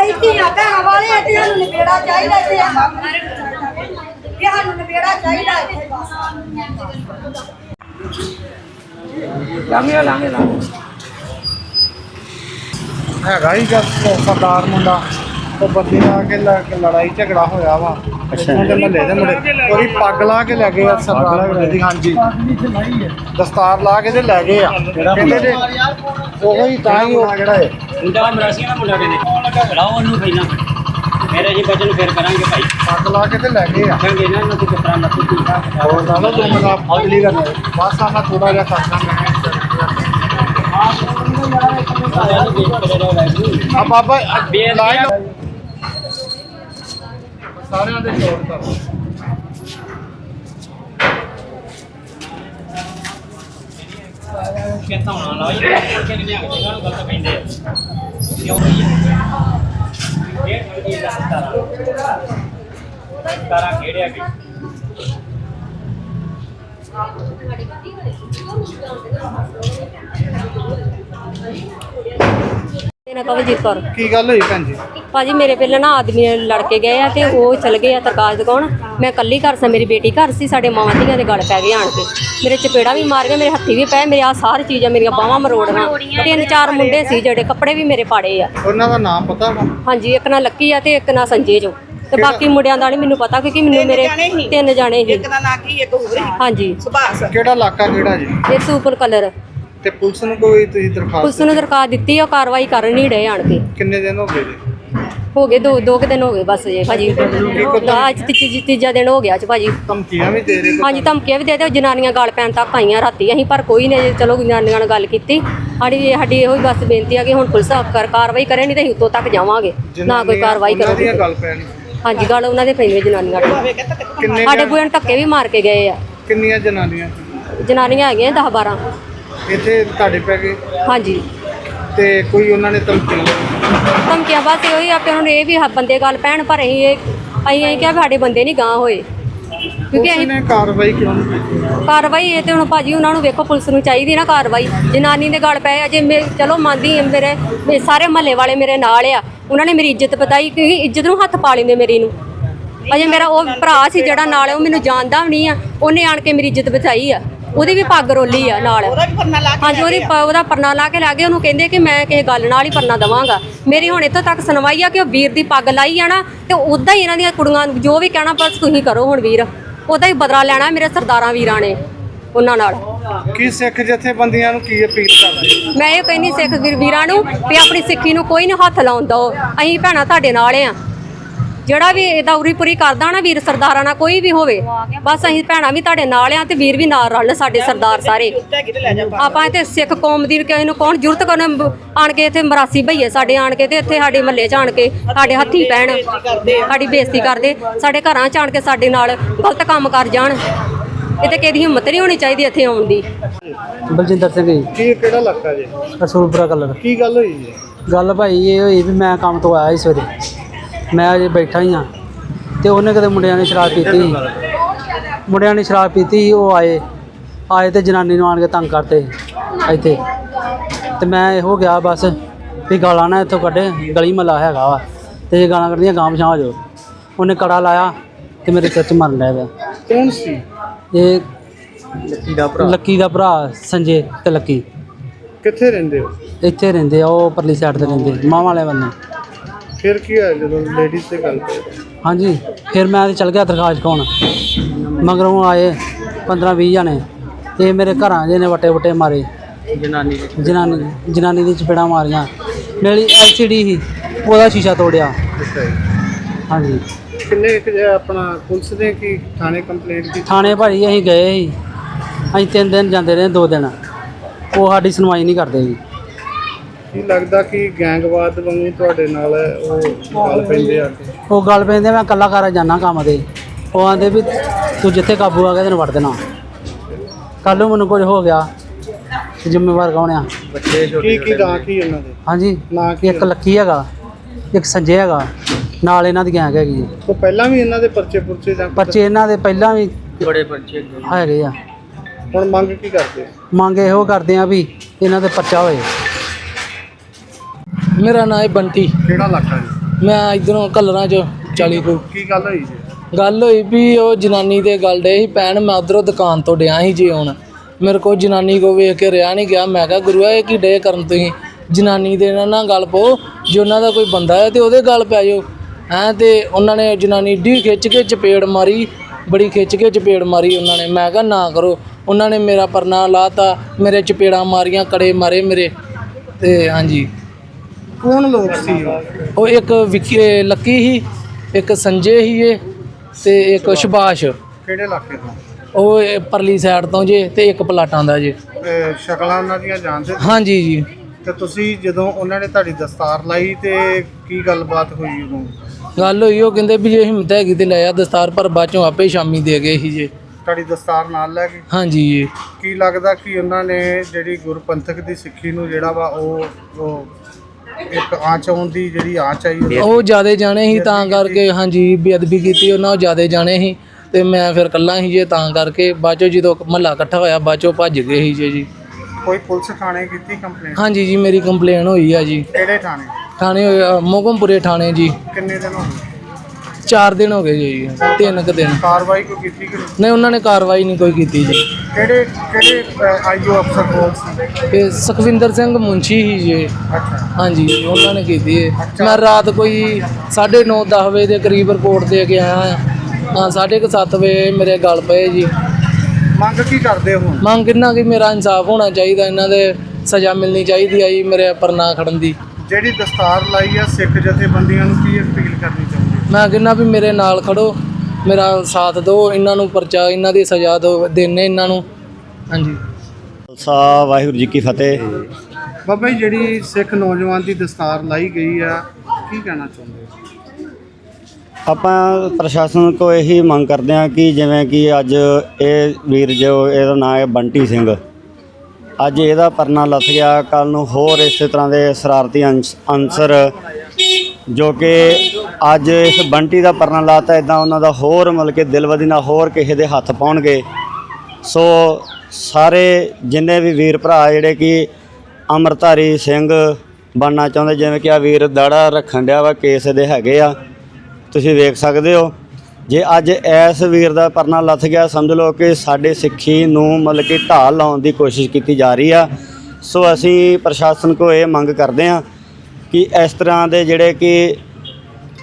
ਅਸੀਂ ਧੀਆਂ ਭੈਣਾਂ ਵਾਲੇ ਆ ਤੇ ਸਾਨੂੰ ਨਿਬੇੜਾ ਚਾਹੀਦਾ ਇੱਥੇ ਇਹ ਸਾਨੂੰ ਨਿਬੇੜਾ ਚਾਹੀਦਾ ਇੱਥੇ ਲਾਂਗੇ ਲਾਂਗੇ ਲਾਂਗੇ ਹੈਗਾ ਹੀ ਜਦ ਸਰਦਾਰ ਮੁੰਡਾ। ਉਹ ਬੰਦੇ ਆ ਕੇ ਲ- ਲੜਾਈ ਝਗੜਾ ਹੋਇਆ ਵਾ। ਉਹਦੇ ਮਹੱਲੇ ਦੇ ਮੁੰਡੇ ਉਹਦੀ ਪੱਗ ਲਾ ਕੇ ਲੈ ਗਏ ਆ ਸਰਦਾਰ ਮੁੰਡੇ ਦੀ ਹਾਂਜੀ। ਦਸਤਾਰ ਲਾ ਕੇ ਤੇ ਲੈ ਗਏ ਆ। ਕਹਿੰਦੇ ਜੇ ਉਹ ਹੀ ਤਾਂ ਹੀ ਉਹ ਜਿਹੜਾ ਹੈ ਮੁੰਡਾ ਮਰਾਸੀਆਂ ਦਾ ਮੁੰਡਾ ਕਹਿੰਦੇ। ਲਾਓ ਉਹਨੂੰ ਪਹਿਲਾਂ। ਮੇਰੇ ਜੀ ਬਚਨ ਫਿਰ ਕਰਾਂਗੇ ਭਾਈ। ਪੱਗ ਲਾ ਕੇ ਤੇ ਲੈ ਗਏ ਆ। ਕਹਿੰਦੇ ਨਾ ਨਾ ਕਿਸ ਤਰ੍ਹਾਂ ਮੱਤੀ ਠੀਕ ਹੋਰ ਨਾਲ ਤੂੰ ਮੇਰਾ ਫੌਜਲੀ ਕਰਨਾ ਬਸ ਆ ਮੈਂ ਥੋੜਾ ਜਿਹਾ ਕਰਨਾ ਸਾਰਿਆਂ ਨੂੰ ਦੇਖ ਕੇ ਰਹੋ ਵੈਗੂ ਆ ਬਾਬਾ ਲਾਈਨ। ਸਾਰਿਆਂ ਦੇ ਜੋੜ ਕਰ। ਕਿ ਧੌਣਾ ਲਾਓ ਜੀ। ਮੁੜ ਲਿਆ ਕੇ ਇਹਨਾਂ ਨੂੰ ਗਲਤ ਕਹਿੰਦੇ ਆ। ਕਿਉਂ ਨਹੀਂ ਇਹ ਥੋੜੀ ਦਾ ਸਤਾਰਾ। ਸਤਾਰਾ ਖੇੜਿਆ ਵੀ ਮੇਰਾ ਕਵਲਜੀਤ ਕੌਰ। ਕੀ ਗੱਲ ਹੋਈ ਭੈਣ ਜੀ? ਭਾਜੀ ਮੇਰੇ ਪਹਿਲਾਂ ਨਾ ਆਦਮੀ ਨਾਲ ਲੜ ਕੇ ਗਏ ਆ ਤੇ ਉਹ ਚਲ ਗਏ ਆ ਤਰਕਾਜ ਦਿਖਾਉਣ ਮੈਂ ਇਕੱਲੀ ਘਰ ਸਾਂ ਮੇਰੀ ਬੇਟੀ ਘਰ ਸੀ ਸਾਡੇ ਮਾਵਾਂ ਧੀਆਂ ਦੇ ਗਲ ਪੈ ਗਏ ਆਣ ਕੇ। ਮੇਰੇ ਚਪੇੜਾ ਵੀ ਮਾਰ ਗਏ ਮੇਰੇ ਹੱਥੀ ਵੀ ਪਏ ਮੇਰੇ ਆ ਸਾਰੀ ਚੀਜ਼ਾਂ ਮੇਰੀਆਂ ਬਾਹਾਂ ਮਰੋੜੀਆਂ। ਤਿੰਨ ਚਾਰ ਮੁੰਡੇ ਸੀ ਜਿਹੜੇ ਕੱਪੜੇ ਵੀ ਮੇਰੇ ਪਾੜੇ ਆ। ਉਹਨਾਂ ਦਾ ਨਾਮ ਪਤਾ ਵਾ? ਹਾਂਜੀ ਇੱਕ ਨਾਲ ਲੱਕੀ ਆ ਤੇ ਇੱਕ ਨਾਲ ਸੰਜੇ ਜੋ। ਤੇ ਬਾਕੀ ਮੁੰਡਿਆਂ ਦਾ ਨਹੀਂ ਮੈਨੂੰ ਪਤਾ ਕਿਉਂਕਿ ਮੈਨੂੰ ਮੇਰੇ ਤਿੰਨ ਜਾਣੇ ਸੀ। ਇੱਕ ਦਾ ਨਾਂ ਕੀ ਇੱਕ ਹੋਰ ਹਾਂਜੀ। ਸੁਭਾਸ। ਕਿਹੜਾ ਇਲਾਕਾ ਕਿਹੜਾ ਜੀ? ਇਹ ਸੁਪਰ ਕਲਰ। ਤੇ ਪੁਲਿਸ ਨੂੰ ਕੋਈ ਤੁਸੀਂ ਦਰਖਾਸਤ ਪੁਲਿਸ ਨੂੰ ਦਰਖਾਸਤ ਦਿੱਤੀ ਆ ਉਹ ਕਾਰਵਾਈ ਕਰ ਨਹੀਂ ਰਹੇ ਆਣ ਕੇ। ਕਿੰਨੇ ਦਿਨ ਹੋ ਗਏ ਜੀ? ਹੋ ਗਏ ਦੋ ਦੋ ਕੁ ਦਿਨ ਹੋ ਗਏ ਬਸ ਜੇ ਭਾਜੀ। ਅੱਜ ਤੀਜੀ ਤੀਜਾ ਦਿਨ ਹੋ ਗਿਆ ਅੱਜ ਭਾਜੀ। ਧਮਕੀਆਂ ਵੀ ਦੇ ਰਹੇ ਹਾਂਜੀ ਧਮਕੀਆਂ ਵੀ ਦੇ ਦਿਓ ਜਨਾਨੀਆਂ ਗਲ ਪੈਣ ਤੱਕ ਆਈਆਂ ਰਾਤੀ। ਅਸੀਂ ਪਰ ਕੋਈ ਨੇ ਚਲੋ ਜਨਾਨੀਆਂ ਨਾਲ ਗੱਲ ਕੀਤੀ। ਸਾਡੀ ਸਾਡੀ ਇਹੋ ਹੀ ਬਸ ਬੇਨਤੀ ਆ ਕਿ ਹੁਣ ਪੁਲਿਸ ਕਰ ਕਾਰਵਾਈ ਕਰੇ ਨਹੀਂ ਤਾਂ ਅਸੀਂ ਉੱਤੋਂ ਤੱਕ ਜਾਵਾਂਗੇ। ਨਾ ਕੋਈ ਕਾਰਵਾਈ ਉਹਨਾਂ ਦੀਆਂ ਕਰੋ ਗੱਲ ਪੈਣੀ। ਹਾਂਜੀ ਗੱਲ ਉਹਨਾਂ ਦੇ ਪੈਂਦੇ ਜਨਾਨੀਆਂ ਦੇ ਕਿੰਨੇ ਸਾਡੇ ਬੂਹੇ ਨੂੰ ਧੱਕੇ ਵੀ ਮਾਰ ਕੇ ਗਏ ਆ। ਕਿੰਨੀਆਂ ਜਨਾਨੀਆਂ? ਜਨਾਨੀਆਂ ਹੈਗੀਆਂ 10 12 ਇੱਥੇ ਤੁਹਾਡੇ ਪੈ ਗਏ? ਹਾਂਜੀ। ਤੇ ਕੋਈ ਉਹਨਾਂ ਨੇ ਧਮਕੀਆਂ ਧਮਕੀਆਂ ਬਸ ਇਹੋ ਹੀ ਆਪੇ ਉਹਨਾਂ ਨੂੰ ਇਹ ਵੀ ਹ- ਬੰਦੇ ਗੱਲ ਪੈਣ ਪਰ ਅਸੀਂ ਇਹ ਅਸੀਂ ਅਸੀਂ ਕਿਹਾ ਵੀ ਸਾਡੇ ਬੰਦੇ ਨਹੀਂ ਗਾਂ ਹੋਏ। ਕਿਉਂਕਿ ਅਸੀਂ ਨੇ ਕਾਰਵਾਈ ਕਿਉਂ ਨਹੀਂ ਕੀਤੀ? ਕਾਰਵਾਈ ਇਹ ਤੇ ਹੁਣ ਭਾਜੀ ਉਹਨਾਂ ਨੂੰ ਵੇਖੋ ਪੁਲਿਸ ਨੂੰ ਚਾਹੀਦੀ ਨਾ ਕਾਰਵਾਈ। ਜਨਾਨੀ ਦੇ ਗਲ ਪਏ ਅਜੇ ਮੈਂ ਚਲੋ ਮੰਨਦੀ ਹਾਂ ਮੇਰੇ ਮੇਰੇ ਸਾਰੇ ਮਹੱਲੇ ਵਾਲੇ ਮੇਰੇ ਨਾਲ ਆ। ਉਹਨਾਂ ਨੇ ਮੇਰੀ ਇੱਜ਼ਤ ਬਤਾਈ ਕਿਉਂਕਿ ਇੱਜ਼ਤ ਨੂੰ ਹੱਥ ਪਾ ਲੈਂਦੇ ਮੇਰੀ ਨੂੰ। ਅਜੇ ਮੇਰਾ ਉਹ ਭਰਾ ਸੀ ਜਿਹੜਾ ਨਾਲ ਉਹ ਮੈਨੂੰ ਜਾਣਦਾ ਵੀ ਨਹੀਂ ਆ। ਉਹਨੇ ਆਣ ਕੇ ਮੇਰੀ ਇੱਜ਼ਤ ਬਚਾਈ ਆ। ਉਹਦੀ ਵੀ ਪੱਗ ਰੋਲੀ ਆ ਨਾਲ। ਹਾਂਜੀ ਉਹਦੀ ਪ- ਉਹਦਾ ਪਰਨਾ ਲਾ ਕੇ ਲੈ ਗਏ ਉਹਨੂੰ ਕਹਿੰਦੇ ਕਿ ਮੈਂ ਕਿਸੇ ਗੱਲ ਨਾਲ ਹੀ ਪਰਨਾ ਦਵਾਂਗਾ। ਮੇਰੀ ਹੁਣ ਇੱਥੋਂ ਤੱਕ ਸੁਣਵਾਈ ਆ ਕਿ ਉਹ ਵੀਰ ਦੀ ਪੱਗ ਲਾਈ ਆ ਨਾ ਤੇ ਉਦਾਂ ਹੀ ਇਹਨਾਂ ਦੀਆਂ ਕੁੜੀਆਂ ਨੂੰ ਜੋ ਵੀ ਕਹਿਣਾ ਬਸ ਤੁਸੀਂ ਕਰੋ ਹੁਣ ਵੀਰ। ਉਹਦਾ ਹੀ ਬਦਲਾ ਲੈਣਾ ਮੇਰੇ ਸਰਦਾਰਾਂ ਵੀਰਾਂ ਨੇ ਉਹਨਾਂ ਨਾਲ। ਕੀ ਸਿੱਖ ਜਥੇਬੰਦੀਆਂ ਨੂੰ ਕੀ ਅਪੀਲ ਕਰਦੇ? ਮੈਂ ਇਹ ਕਹਿੰਦੀ ਸਿੱਖ ਵੀਰ ਵੀਰਾਂ ਨੂੰ ਵੀ ਆਪਣੀ ਸਿੱਖੀ ਨੂੰ ਕੋਈ ਨਾ ਹੱਥ ਲਾਉਣ ਦਿਓ ਅਸੀਂ ਭੈਣਾਂ ਤੁਹਾਡੇ ਨਾਲ ਆ। ਜਿਹੜਾ ਵੀ ਇਹਦਾ ਉਰੀ ਪੁਰੀ ਕਰਦਾ ਨਾ ਵੀਰ ਸਰਦਾਰਾਂ ਨਾਲ ਕੋਈ ਵੀ ਹੋਵੇ ਬਸ ਅਸੀਂ ਭੈਣਾਂ ਵੀ ਤੁਹਾਡੇ ਨਾਲ ਆ ਤੇ ਵੀਰ ਵੀ ਨਾਲ ਰਲ ਸਾਡੇ ਸਰਦਾਰ ਸਾਰੇ। ਆਪਾਂ ਇੱਥੇ ਸਿੱਖ ਕੌਮ ਦੀ ਕਿਸੇ ਨੂੰ ਕੌਣ ਜ਼ਰੂਰਤ ਕਰਨ ਆਣ ਕੇ ਇੱਥੇ ਮਰਾਸੀ ਭਈਏ ਸਾਡੇ ਆਣ ਕੇ ਤੇ ਇੱਥੇ ਸਾਡੇ ਮਹੱਲੇ 'ਚ ਆਣ ਕੇ ਸਾਡੇ ਹੱਥੀ ਪੈਣ ਸਾਡੀ ਬੇਇੱਜ਼ਤੀ ਕਰਦੇ ਸਾਡੇ ਘਰਾਂ 'ਚ ਆਣ ਕੇ ਸਾਡੇ ਨਾਲ ਗਲਤ ਕੰਮ ਕਰ ਜਾਣ। ਇਹ ਤੇ ਕਿਸੇ ਦੀ ਹਿੰਮਤ ਨਹੀਂ ਹੋਣੀ ਚਾਹੀਦੀ ਇੱਥੇ ਆਉਣ ਦੀ। ਬਲਜਿੰਦਰ ਸਿੰਘ ਜੀ। ਕੀ ਕਿਹੜਾ ਇਲਾਕਾ ਜੀ? ਰਸੂਲਪੁਰਾ ਕਲਰ। ਕੀ ਗੱਲ ਹੋਈ ਜੀ? ਗੱਲ ਭਾਈ ਇਹ ਹੋਈ ਵੀ ਮੈਂ ਕੰਮ ਤੋਂ ਆਇਆ ਸੀ ਸਵੇਰੇ। ਮੈਂ ਅਜੇ ਬੈਠਾ ਹੀ ਆ ਤੇ ਉਹਨੇ ਕਦੇ ਮੁੰਡਿਆਂ ਨੇ ਸ਼ਰਾਬ ਪੀਤੀ ਸੀ। ਮੁੰਡਿਆਂ ਨੇ ਸ਼ਰਾਬ ਪੀਤੀ ਸੀ, ਉਹ ਆਏ। ਆਏ ਤੇ ਜਨਾਨੀ ਨੂੰ ਆਣ ਕੇ ਤੰਗ ਕਰਤੇ ਇੱਥੇ। ਤੇ ਮੈਂ ਇਹੋ ਗਿਆ ਬਸ ਵੀ ਗਾਲਾਂ ਨਾ ਇੱਥੋਂ ਕੱਢੇ ਗਲੀ ਮਹੱਲਾ ਹੈਗਾ ਵਾ। ਤੇ ਇਹ ਗਾਲਾਂ ਕੱਢਦੀਆਂ ਗਾਂ ਪਛਾਂ ਹੋ ਜਾਓ ਉਹਨੇ ਕੜਾ ਲਾਇਆ ਤੇ ਮੇਰੇ ਸਿਰ 'ਚ ਮਰਨ ਲੱਗ ਪਿਆ ਕੌਣ ਸੀ? ਇਹ ਲੱਕੀ ਦਾ ਭਰਾ। ਲੱਕੀ ਦਾ ਭਰਾ ਸੰਜੇ ਤੇ ਲੱਕੀ। ਕਿੱਥੇ ਰਹਿੰਦੇ ਹੋ? ਇੱਥੇ ਰਹਿੰਦੇ ਆ ਉਹ ਪਰਲੀ ਸਾਈਡ ਤੇ ਰਹਿੰਦੇ। ਮਾਂ ਵਾਲੇ ਬੰਦੇ ਫਿਰ ਕੀ ਹੋਇਆ ਜਦੋਂ ਲੇਡੀਜ਼ ਤੇ ਗੱਲ ਪਈ ਹਾਂਜੀ ਫਿਰ ਮੈਂ ਤੇ ਚਲ ਗਿਆ ਦਰਖਾਸਤ ਕੋਣ ਮਗਰੋਂ ਆਏ 15 20 ਜਣੇ ਤੇ ਮੇਰੇ ਘਰਾਂ ਦੇ ਨੇ ਵਟੇ ਵਟੇ ਮਾਰੇ। ਜਨਾਨੀ ਜਨਾਨੀ ਜਨਾਨੀ ਦੀ ਚਪੇੜਾਂ ਮਾਰੀਆਂ। ਮੇਰੀ ਐਲਸੀਡੀ ਸੀ ਉਹਦਾ ਸ਼ੀਸ਼ਾ ਤੋੜਿਆ। ਹਾਂਜੀ। ਕਿੰਨੇ ਕੁ ਜੇ ਆਪਣਾ ਪੁਲਿਸ ਨੇ ਕੀ ਥਾਣੇ ਕੰਪਲੇਂਟ ਕੀਤੀ? ਥਾਣੇ ਭਾਜੀ ਅਸੀਂ ਗਏ ਸੀ। ਅਸੀਂ ਤਿੰਨ ਦਿਨ ਜਾਂਦੇ ਰਹੇ ਦੋ ਦਿਨ। ਉਹ ਸਾਡੀ ਸੁਣਵਾਈ ਨਹੀਂ ਕਰਦੇ ਜੀ ਕੀ ਲੱਗਦਾ ਕਿ ਗੈਂਗਵਾਦ ਵਾਂਗੂ ਤੁਹਾਡੇ ਨਾਲ ਉਹ ਗੱਲ ਪੈਂਦੇ ਆ ਕੇ? ਉਹ ਗੱਲ ਪੈਂਦੇ ਮੈਂ ਇਕੱਲਾ ਘਰ ਜਾਣਾ ਕੰਮ ਤੇ। ਉਹ ਆਂਦੇ ਵੀ ਤੂੰ ਜਿੱਥੇ ਕਾਬੂ ਆ ਗਿਆ ਤੈਨੂੰ ਵੜ ਦੇਣਾ। ਕੱਲ ਨੂੰ ਮੈਨੂੰ ਕੁਝ ਹੋ ਗਿਆ ਤੇ ਜ਼ਿੰਮੇਵਾਰ ਕੌਣ ਆ? ਕੀ ਕੀ ਨਾਂ ਕੀ ਇਹਨਾਂ ਦੇ? ਹਾਂਜੀ ਨਾਂ ਕੀ ਇੱਕ ਲੱਕੀ ਹੈਗਾ ਇੱਕ ਸੰਜੇ ਹੈਗਾ ਨਾਲ ਇਹਨਾਂ ਦੀ ਗੈਂਗ ਹੈਗੀ ਜੀ ਉਹ ਪਹਿਲਾਂ ਵੀ ਇਹਨਾਂ ਦੇ ਪਰਚੇ ਪੁਰਚੇ ਜਾਂ? ਬੱਚੇ ਇਹਨਾਂ ਦੇ ਪਹਿਲਾਂ ਵੀ ਬੜੇ ਬੱਚੇ ਹੈਗੇ ਆ। ਹੁਣ ਮੰਗ ਕੀ ਕਰਦੇ ਮੰਗ ਇਹੋ ਕਰਦੇ ਆ ਵੀ ਇਹਨਾਂ ਦੇ ਪਰਚਾ ਹੋਏ। ਮੇਰਾ ਨਾਮ ਹੈ ਬੰਟੀ। ਕਿਹੜਾ ਇਲਾਕਾ ਜੀ? ਮੈਂ ਇਧਰੋਂ ਕਲਰਾਂ ਚ 40 ਕੋ। ਕੀ ਗੱਲ ਹੋਈ ਜੀ? ਗੱਲ ਹੋਈ ਵੀ ਉਹ ਜਨਾਨੀ ਦੇ ਗੱਲ ਡੇ ਸੀ ਪੈਣ ਮੈਂ ਉਧਰੋਂ ਦੁਕਾਨ ਤੋਂ ਡਿਆ ਸੀ ਜੀ ਹੁਣ। ਮੇਰੇ ਕੋਲ ਜਨਾਨੀ ਕੋ ਵੇਖ ਕੇ ਰਿਆ ਨਹੀਂ ਗਿਆ। ਮੈਂ ਕਿਹਾ ਗੁਰੂਆ ਇਹ ਕੀ ਡੇ ਕਰਨ ਤੁਸੀਂ? ਜਨਾਨੀ ਦੇ ਨਾਲ ਨਾ ਗੱਲ ਪਾਓ। ਜੇ ਉਹਨਾਂ ਦਾ ਕੋਈ ਬੰਦਾ ਹੈ ਤੇ ਉਹਦੇ ਗੱਲ ਪੈ ਜਾਓ। ਹੈਂ ਤੇ ਉਹਨਾਂ ਨੇ ਜਨਾਨੀ ਢੀ ਖਿੱਚ ਕੇ ਚਪੇੜ ਮਾਰੀ। ਬੜੀ ਖਿੱਚ ਕੇ ਚਪੇੜ ਮਾਰੀ ਉਹਨਾਂ ਨੇ। ਮੈਂ ਕਿਹਾ ਨਾ ਕਰੋ। ਉਹਨਾਂ ਨੇ ਮੇਰਾ ਪਰਨਾ ਲਾਤਾ। ਮੇਰੇ ਚਪੇੜਾਂ ਮਾਰੀਆਂ ਕੜੇ ਮਾਰੇ ਮੇਰੇ। ਤੇ ਹਾਂਜੀ। ਕੌਣ ਲੋਕ ਸੀ? ਉਹ? ਉਹ ਇੱਕ ਵਿੱਕੀ ਇਹ ਲੱਕੀ ਸੀ ਇੱਕ ਸੰਜੇ ਸੀ ਇਹ ਤੇ ਇੱਕ ਸੁਭਾਸ਼। ਕਿਹੜੇ ਇਲਾਕੇ ਤੋਂ? ਉਹ ਇਹ ਪਰਲੀ ਸਾਈਡ ਤੋਂ ਜੇ ਤੇ ਇੱਕ ਪਲਾਟਾਂ ਦਾ ਜੇ। ਸ਼ਕਲਾਂ ਉਹਨਾਂ ਦੀਆਂ ਜਾਣਦੇ ਹਾਂਜੀ ਜੀ। ਤੇ ਤੁਸੀਂ ਜਦੋਂ ਉਹਨਾਂ ਨੇ ਤੁਹਾਡੀ ਦਸਤਾਰ ਲਾਈ ਤੇ ਕੀ ਗੱਲਬਾਤ ਹੋਈ ਉਦੋਂ? ਗੱਲ ਹੋਈ ਉਹ ਕਹਿੰਦੇ ਵੀ ਜੇ ਹਿੰਮਤ ਹੈਗੀ ਤੇ ਲੈ ਆ ਦਸਤਾਰ ਪਰ ਬਾਅਦ ਚੋਂ ਆਪੇ ਸ਼ਾਮੀ ਦੇ ਗਏ ਸੀ ਜੇ। ਤੁਹਾਡੀ ਦਸਤਾਰ ਨਾਲ ਲੈ ਕੇ ਹਾਂਜੀ ਜੀ। ਕੀ ਲੱਗਦਾ ਕਿ ਉਹਨਾਂ ਨੇ ਜਿਹੜੀ ਗੁਰਪੰਥਕ ਦੀ ਸਿੱਖੀ ਨੂੰ ਜਿਹੜਾ ਵਾ ਉਹ ਉਹ ਇੱਕ ਆਂਚ ਆਉਣ ਦੀ ਜਿਹੜੀ ਆਂਚ ਆਈ ਉਹ- ਉਹ ਜਿਆਦੇ ਜਾਣੇ ਸੀ ਤਾਂ ਕਰਕੇ ਹਾਂਜੀ ਬੇਅਦਬੀ ਕੀਤੀ ਉਹਨਾਂ ਉਹ ਜਿਆਦੇ ਜਾਣੇ ਸੀ। ਤੇ ਮੈਂ ਫਿਰ ਕੱਲਾ ਸੀ ਜੇ ਤਾਂ ਕਰਕੇ ਬਾਅਦ ਚੋਂ ਜਦੋਂ ਮਹੱਲਾ ਇਕੱਠਾ ਹੋਇਆ ਬਾਅਦ ਚੋਂ ਭੱਜ ਗਏ ਸੀ ਜੇ ਜੀ। ਕੋਈ ਪੁਲਿਸ ਥਾਣੇ ਕੀਤੀ ਕੰਪਲੇਂਟ ਹਾਂਜੀ ਜੀ ਮੇਰੀ ਕੰਪਲੇਨ ਹੋਈ ਆ ਜੀ। ਕਿਹੜੇ ਥਾਣੇ? ਥਾਣੇ ਅ, ਮੋਗਮਪੁਰੇ ਥਾਣੇ ਜੀ। ਕਿੰਨੇ ਦਿਨ ਹੋ ਗਏ? 4 ਦਿਨ ਹੋ ਗਏ ਜੀ ਤਿੰਨ ਕੁ ਦਿਨ। ਕਾਰਵਾਈ ਕੋਈ ਕੀਤੀ ਕਿ ਨਹੀਂ? ਨਹੀਂ ਉਹਨਾਂ ਨੇ ਕਾਰਵਾਈ ਨਹੀਂ ਕੋਈ ਕੀਤੀ ਜੀ। ਕਿਹੜੇ ਕਿਹੜੇ ਆਈਓ ਅਫਸਰ ਕੋਲ ਸੀ? ਤੇ ਸੁਖਵਿੰਦਰ ਸਿੰਘ ਮੁੰਸ਼ੀ ਹੀ ਜੀ। ਅੱਛਾ। ਹਾਂਜੀ ਉਹਨਾਂ ਨੇ ਕੀਤੀ ਹੈ ਮੈਂ ਰਾਤ ਕੋਈ 9:30 10 ਵਜੇ ਦੇ ਕਰੀਬ ਰਿਪੋਰਟ ਦੇ ਕੇ ਆਇਆ ਹਾਂ। ਹਾਂ 7:30 ਵਜੇ ਮੇਰੇ ਗਲ ਪਏ ਜੀ। ਮੰਗ ਕੀ ਕਰਦੇ ਹੋ ਮੰਗ ਕਿੰਨਾ ਕਿ ਮੇਰਾ ਇਨਸਾਫ ਹੋਣਾ ਚਾਹੀਦਾ ਇਹਨਾਂ ਦੇ ਸਜ਼ਾ ਮਿਲਣੀ ਚਾਹੀਦੀ ਆ ਜੀ ਮੇਰੇ ਪਰਨਾ ਖੜਨ ਦੀ। ਜਿਹੜੀ ਦਸਤਾਰ ਲਾਈ ਆ ਸਿੱਖ ਜਥੇਬੰਦੀਆਂ ਨੂੰ ਕੀ ਅਪੀਲ ਕਰਨੀ ਮੈਂ ਕਹਿੰਦਾ ਵੀ ਮੇਰੇ ਨਾਲ ਖੜੋ ਮੇਰਾ ਸਾਥ ਦਿਓ ਇਹਨਾਂ ਨੂੰ ਪਰਚਾ ਇਹਨਾਂ ਦੀ ਸਜ਼ਾ ਦਿਓ ਦੇਣੇ ਇਹਨਾਂ ਨੂੰ। ਹਾਂਜੀ। ਖਾਲਸਾ ਵਾਹਿਗੁਰੂ ਜੀ ਕੀ ਫਤਿਹ। ਬਾਬਾ ਜੀ ਜਿਹੜੀ ਸਿੱਖ ਨੌਜਵਾਨ ਦੀ ਦਸਤਾਰ ਲਾਈ ਗਈ ਆ ਕੀ ਕਹਿਣਾ ਚਾਹੁੰਦੇ ਹੋ? ਆਪਾਂ ਪ੍ਰਸ਼ਾਸਨ ਕੋ ਇਹੀ ਮੰਗ ਕਰਦੇ ਹਾਂ ਕਿ ਜਿਵੇਂ ਕਿ ਅੱਜ ਇਹ ਵੀਰ ਜੋ ਇਹਦਾ ਨਾਮ ਹੈ ਬੰਟੀ ਸਿੰਘ। ਅੱਜ ਇਹਦਾ ਪਰਨਾ ਲੱਥ ਗਿਆ ਕੱਲ ਨੂੰ ਹੋਰ ਇਸੇ ਤਰ੍ਹਾਂ ਦੇ ਸ਼ਰਾਰਤੀ ਅੰਸ਼- ਅਨਸਰ ਜੋ ਕਿ ਅੱਜ ਇਸ ਬੰਟੀ ਦਾ ਪਰਨਾ ਲਾਤਾ ਇਦਾਂ ਉਹਨਾਂ ਦਾ ਹੋਰ ਮਤਲਬ ਕਿ ਦਿਲਵਦੀ ਨਾਲ ਹੋਰ ਕਿਸੇ ਦੇ ਹੱਥ ਪਾਉਣਗੇ। ਸੋ ਸਾਰੇ ਜਿੰਨੇ ਵੀ ਵੀਰ ਭਰਾ ਜਿਹੜੇ ਕਿ ਅੰਮ੍ਰਿਤਧਾਰੀ ਸਿੰਘ ਬਣਨਾ ਚਾਹੁੰਦੇ, ਜਿਵੇਂ ਕਿ ਆ ਵੀਰ ਦਾੜਾ ਰੱਖਣ ਡਿਆ ਵਾ, ਕੇਸ ਦੇ ਹੈਗੇ ਆ, ਤੁਸੀਂ ਵੇਖ ਸਕਦੇ ਹੋ। ਜੇ ਅੱਜ ਐਸ ਵੀਰ ਦਾ ਪਰਨਾ ਲੱਥ ਗਿਆ, ਸਮਝ ਲਓ ਕਿ ਸਾਡੇ ਸਿੱਖੀ ਨੂੰ ਮਤਲਬ ਕਿ ਢਾਲ ਲਾਉਣ ਦੀ ਕੋਸ਼ਿਸ਼ ਕੀਤੀ ਜਾ ਰਹੀ ਆ। ਸੋ ਅਸੀਂ ਪ੍ਰਸ਼ਾਸਨ ਕੋ ਇਹ ਮੰਗ ਕਰਦੇ ਆ ਕਿ ਇਸ ਤਰ੍ਹਾਂ ਦੇ ਜਿਹੜੇ ਕਿ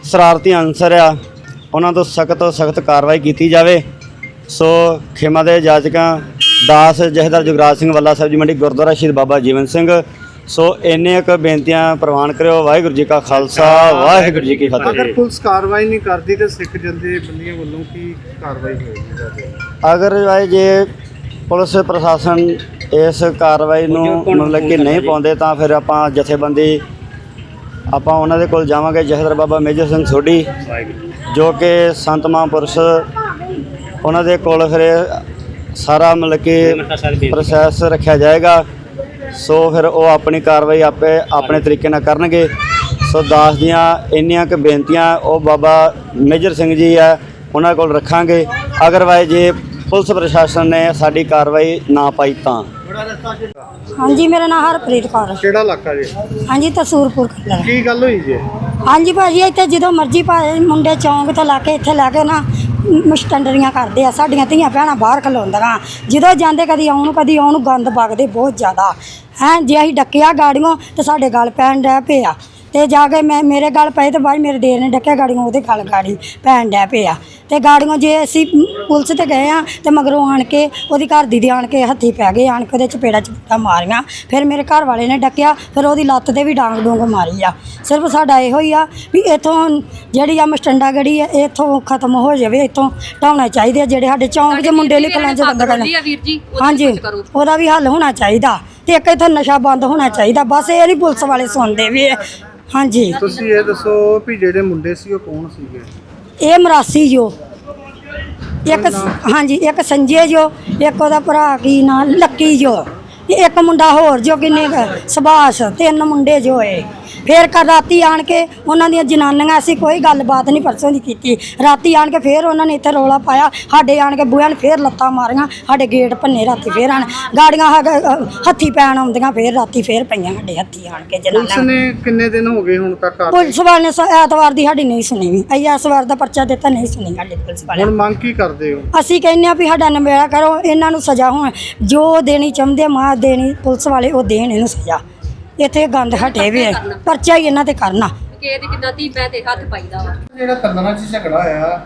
ਸ਼ਰਾਰਤੀ ਅਨਸਰ ਆ ਉਹਨਾਂ ਤੋਂ ਸਖਤ ਤੋਂ ਸਖਤ ਕਾਰਵਾਈ ਕੀਤੀ ਜਾਵੇ। ਸੋ ਖਿਮਾ ਦੇ ਜਾਜਕਾਂ ਦਾਸ ਜਹਦਰ ਜੁਗਰਾਜ ਸਿੰਘ ਵੱਲਾ ਸਾਹਿਬ ਜੀ ਮੰਡੀ ਗੁਰਦੁਆਰਾ ਸ਼ਹੀਦ ਬਾਬਾ ਜੀਵਨ ਸਿੰਘ। ਸੋ ਇੰਨੇ ਕੁ ਬੇਨਤੀਆਂ ਪ੍ਰਵਾਨ ਕਰਿਓ। ਵਾਹਿਗੁਰੂ ਜੀ ਕਾ ਖਾਲਸਾ ਵਾਹਿਗੁਰੂ ਜੀ ਕੀ ਅਗਰ ਫਤਿਹ ਪੁਲਿਸ ਕਾਰਵਾਈ ਨਹੀਂ ਕਰਦੀ ਤੇ ਸਿੱਖ ਜਥੇਬੰਦੀਆਂ ਵੱਲੋਂ ਕੀ ਕਾਰਵਾਈ ਹੋਏਗੀ ਅਗਰ ਵਾਏ ਜੇ ਪੁਲਿਸ ਪ੍ਰਸ਼ਾਸਨ ਇਸ ਕਾਰਵਾਈ ਨੂੰ ਮਤਲਬ ਕਿ ਨਹੀਂ ਪਾਉਂਦੇ ਤਾਂ ਫਿਰ ਆਪਾਂ ਜਥੇਬੰਦੀ ਆਪਾਂ ਉਹਨਾਂ ਦੇ ਕੋਲ ਜਾਵਾਂਗੇ ਜਹਦਰ ਬਾਬਾ ਮੇਜਰ ਸਿੰਘ ਸੋਢੀ ਜੋ ਕਿ ਸੰਤ ਮਹਾਂਪੁਰਸ਼ ਉਹਨਾਂ ਦੇ ਕੋਲ ਫਿਰ ਸਾਰਾ ਮਤਲਬ ਕਿ ਪ੍ਰੋਸੈਸ ਰੱਖਿਆ ਜਾਏਗਾ। ਸੋ ਫਿਰ ਉਹ ਆਪਣੀ ਕਾਰਵਾਈ ਆਪੇ ਆਪਣੇ ਤਰੀਕੇ ਨਾਲ ਕਰਨਗੇ। ਸੋ ਦਾਸ ਦੀਆਂ ਇੰਨੀਆਂ ਕੁ ਬੇਨਤੀਆਂ ਉਹ ਬਾਬਾ ਮੇਜਰ ਸਿੰਘ ਜੀ ਆ ਉਹਨਾਂ ਕੋਲ ਰੱਖਾਂਗੇ। ਅਗਰਵਾਇਜ਼ ਜੇ ਪੁਲਿਸ ਪ੍ਰਸ਼ਾਸਨ ਨੇ ਸਾਡੀ ਕਾਰਵਾਈ ਨਾ ਪਾਈ ਤਾਂ। ਹਾਂਜੀ ਮੇਰਾ ਨਾਮ ਹਰਪ੍ਰੀਤ ਕੌਰ ਕਿਹੜਾ ਇਲਾਕਾ ਜੀ? ਹਾਂਜੀ ਤਸੂਰਪੁਰ ਕਲਰ ਕੀ ਗੱਲ ਹੋਈ ਜੀ? ਹਾਂਜੀ ਭਾਜੀ ਇੱਥੇ ਜਦੋਂ ਮਰਜ਼ੀ ਭਾਜੀ ਮੁੰਡੇ ਚੌਂਕ ਤੋਂ ਲਾ ਕੇ ਇੱਥੇ ਲਾ ਕੇ ਨਾ ਮਸਟੰਡਰੀਆਂ ਕਰਦੇ ਆ ਸਾਡੀਆਂ ਧੀਆਂ ਭੈਣਾਂ ਬਾਹਰ ਖਲੋਂਦੀਆਂ। ਜਦੋਂ ਜਾਂਦੇ ਕਦੀ ਆਉਣ ਕਦੀ ਆਉਣ ਗੰਦ ਵਗਦੇ ਬਹੁਤ ਜ਼ਿਆਦਾ। ਹੈ ਜੇ ਅਸੀਂ ਡੱਕਿਆ ਗਾੜੀਆਂ ਤੇ ਸਾਡੇ ਗਲ ਪੈਣ ਡੈ ਪਏ ਆ। ਤੇ ਜਾ ਕੇ ਮੈਂ ਮੇਰੇ ਗਲ ਪਏ ਤੇ ਬਾਅਦ ਮੇਰੇ ਦੇਰ ਨੇ ਡੱਕਿਆ ਗਾੜੀਆਂ ਉਹਦੇ ਗਲ ਗਾੜੀ ਪੈਣ ਡੈ ਪਿਆ ਤੇ ਗਾੜੀਆਂ ਜੇ ਅਸੀਂ ਪੁਲਿਸ ਤੇ ਗਏ ਆ ਤੇ ਮਗਰੋਂ ਆਣ ਕੇ ਉਹਦੀ ਘਰ ਦੀ ਦੇ ਆਣ ਕੇ ਹੱਥੀ ਪੈ ਗਏ ਆਣ ਕੇ ਉਹਦੇ ਚਪੇੜਾ ਚਪੇੜਾ ਮਾਰੀਆਂ। ਫਿਰ ਮੇਰੇ ਘਰ ਵਾਲੇ ਨੇ ਡੱਕਿਆ ਫਿਰ ਉਹਦੀ ਲੱਤ ਤੇ ਵੀ ਡਾਂਗ ਡੂੰਗ ਮਾਰੀ ਆ। ਸਿਰਫ ਸਾਡਾ ਇਹੋ ਹੀ ਆ ਵੀ ਇਥੋਂ ਜਿਹੜੀ ਆ ਮਸਟੰਡਾ ਗੜੀ ਆ ਇਥੋਂ ਖਤਮ ਹੋ ਜਾਵੇ ਇਥੋਂ ਢਾਉਣਾ ਚਾਹੀਦੇ ਆ ਜਿਹੜੇ ਸਾਡੇ ਚੌਂਕ 'ਚ ਮੁੰਡੇ ਨਿਕਲਾਂ ਚ ਬੰਦਾ ਆ ਵੀਰ ਜੀ? ਉਹਦੀ ਹਾਂਜੀ ਉਹਦਾ ਵੀ ਹੱਲ ਹੋਣਾ ਚਾਹੀਦਾ ਤੇ ਇੱਕ ਇਥੋਂ ਨਸ਼ਾ ਬੰਦ ਹੋਣਾ ਚਾਹੀਦਾ ਬਸ ਇਹ ਨਹੀਂ ਪੁਲਿਸ ਵਾਲੇ ਸੁਣਦੇ ਵੀ। ਹਾਂਜੀ। ਤੁਸੀਂ ਇਹ ਦੱਸੋ ਵੀ ਜਿਹੜੇ ਮੁੰਡੇ ਸੀ ਉਹ ਕੌਣ ਸੀਗੇ? ਇਹ ਮਰਾਸੀ ਜੋ ਇੱਕ ਹਾਂਜੀ, ਇੱਕ ਸੰਜੇ ਜੋ, ਇੱਕ ਉਹਦਾ ਭਰਾ ਕੀ ਨਾਂ, ਲੱਕੀ ਜੋ ਤੇ ਇੱਕ ਮੁੰਡਾ ਹੋਰ ਜੋ ਕਿੰਨੇ ਕੁ? ਸੁਭਾਸ਼, ਤਿੰਨ ਮੁੰਡੇ ਜੋ ਏ ਫੇਰ ਕੱਲ ਰਾਤੀ ਆਣ ਕੇ ਉਹਨਾਂ ਦੀਆਂ ਜਨਾਨੀਆਂ ਅਸੀਂ ਕੋਈ ਗੱਲਬਾਤ ਨਹੀਂ ਪਰਸੋਂ ਦੀ ਕੀਤੀ। ਰਾਤੀ ਆਣ ਕੇ ਫੇਰ ਉਹਨਾਂ ਨੇ ਇੱਥੇ ਰੋਲਾ ਪਾਇਆ ਸਾਡੇ ਆਣ ਕੇ ਬੂਹਿਆਂ ਨੇ ਫੇਰ ਲੱਤਾਂ ਮਾਰੀਆਂ ਸਾਡੇ ਗੇਟ ਭੰਨੇ ਰਾਤੀ ਫੇਰ ਆਣ ਗਾੜੀਆਂ ਹੱਥੀ ਪੈਣ ਆਉਂਦੀਆਂ ਫੇਰ ਰਾਤੀ ਫੇਰ ਪਈਆਂ ਸਾਡੇ ਹੱਥੀ ਆਣ ਕੇ ਜਨਾਨੀਆਂ। ਨੇ ਕਿੰਨੇ ਦਿਨ ਹੋ ਗਏ ਹੁਣ ਤੱਕ ਪੁਲਿਸ ਵਾਲੇ ਨੇ ਐਤਵਾਰ ਦੀ ਸਾਡੀ ਨਹੀਂ ਸੁਣੀ ਵੀ। ਅਸੀਂ ਐਤਵਾਰ ਦਾ ਪਰਚਾ ਦਿੱਤਾ ਨਹੀਂ ਸੁਣੀ ਸਾਡੀ ਪੁਲਿਸ ਵਾਲੇ ਹੁਣ ਮੰਗ ਕੀ ਕਰਦੇ ਹੋ? ਅਸੀਂ ਕਹਿੰਦੇ ਆ ਵੀ ਸਾਡਾ ਨਿਬੇੜਾ ਕਰੋ ਇਹਨਾਂ ਨੂੰ ਸਜ਼ਾ ਹੋਣ। ਜੋ ਦੇਣੀ ਚਾਹੁੰਦੇ ਮਾਂ ਦੇਣੀ ਪੁਲਿਸ ਵਾਲੇ ਉਹ ਦੇਣ ਇਹਨੂੰ ਸਜ਼ਾ। ਇੱਥੇ ਗੰਦ ਹਟੇ ਵੀ ਹੈ। ਪਰਚਾ ਹੀ ਇਹਨਾਂ ਤੇ ਕਰਨਾ। ਕਿ ਇਹਦੀ ਧੀ ਤੇ ਹੱਥ ਪਾਈਦਾ ਵਾ। ਜਿਹੜਾ ਕੰਦਨਾ 'ਚ ਝਗੜਾ ਹੋਇਆ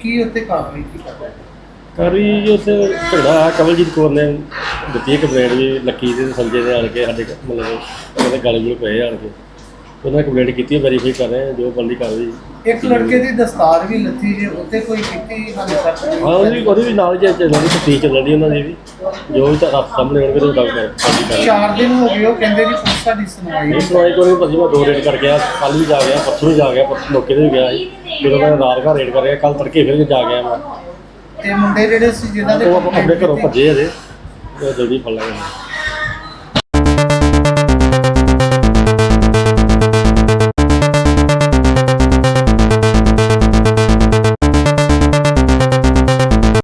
ਕੀ ਉੱਤੇ ਕਾਰਵਾਈ ਕੀ ਕਰਦੇ ਕਰੀ ਜੀ ਉੱਥੇ ਝਗੜਾ ਆ। ਕਮਲਜੀਤ ਕੌਰ ਨੇ ਦਿੱਤੀ ਇੱਕ ਕੰਪਲੇਂਟ ਵੀ ਲੱਕੀ ਦੇ ਤੇ ਸੰਜੇ ਦੇ ਆਣ ਕੇ ਸਾਡੇ ਮਤਲਬ ਉਹਦੇ ਗਲ ਗੁਲ ਪਏ ਆਣ ਕੇ। ਉਹਨਾਂ ਕੰਪਲੇਂਟ ਕੀਤੀ ਵੈਰੀਫਾਈ ਕਰ ਰਹੇ ਜੋ ਬੰਦੀ ਕਰ ਰਹੀ ਇੱਕ ਲੜਕੇ ਦੀ ਦਸਤਾਰ ਵੀ ਲੱਥੀ ਜੇ ਉੱਤੇ ਕੋਈ ਕੀਤੀ ਹਾਲੇ ਤੱਕ ਨਹੀਂ? ਹਾਂ ਉਹਦੀ ਉਹਦੀ ਵੀ ਨਾਲ ਜੇ ਚੱਲਣ ਤਫਤੀਸ਼ ਚੱਲਣ ਉਹਨਾਂ ਦੀ ਵੀ। ਜੋ ਵੀ ਤਾਂ ਰੱਖ ਸਾਹਮਣੇ ਹੋਣਗੇ ਤੇ ਡਾਕਟਰ ਬੰਦੀ ਕਰ ਚਾਰ ਦਿਨ ਹੋ ਗਏ ਉਹ ਕਹਿੰਦੇ ਜੀ ਪੁਲਿਸ ਸਾਡੀ ਸੁਣਵਾਈ ਇਹ ਸੁਣਵਾਈ ਕੋਈ ਨਹੀਂ ਭਾਜੀ ਮੈਂ ਦੋ ਰੇਡ ਕਰ ਗਿਆ ਕੱਲ ਵੀ ਜਾ ਗਿਆ ਪਰਸੋਂ ਵੀ ਜਾ ਗਿਆ ਪਰਸੋਂ ਮੌਕੇ ਤੇ ਵੀ ਗਿਆ ਸੀ। ਜਦੋਂ ਮੈਂ ਰਾਤ ਘਰ ਰੇਡ ਕਰ ਰਿਹਾ ਕੱਲ ਤੜਕੇ ਫਿਰ ਜਾ ਗਿਆ ਮੈਂ। ਤੇ ਮੁੰਡੇ ਜਿਹੜੇ ਸੀ ਜਿਨ੍ਹਾਂ ਦੇ ਉਹ ਆਪਣੇ ਘਰੋਂ ਭੱਜੇ ਉਹ ਜਲਦੀ ਫੜ ਲਾਂਗੇ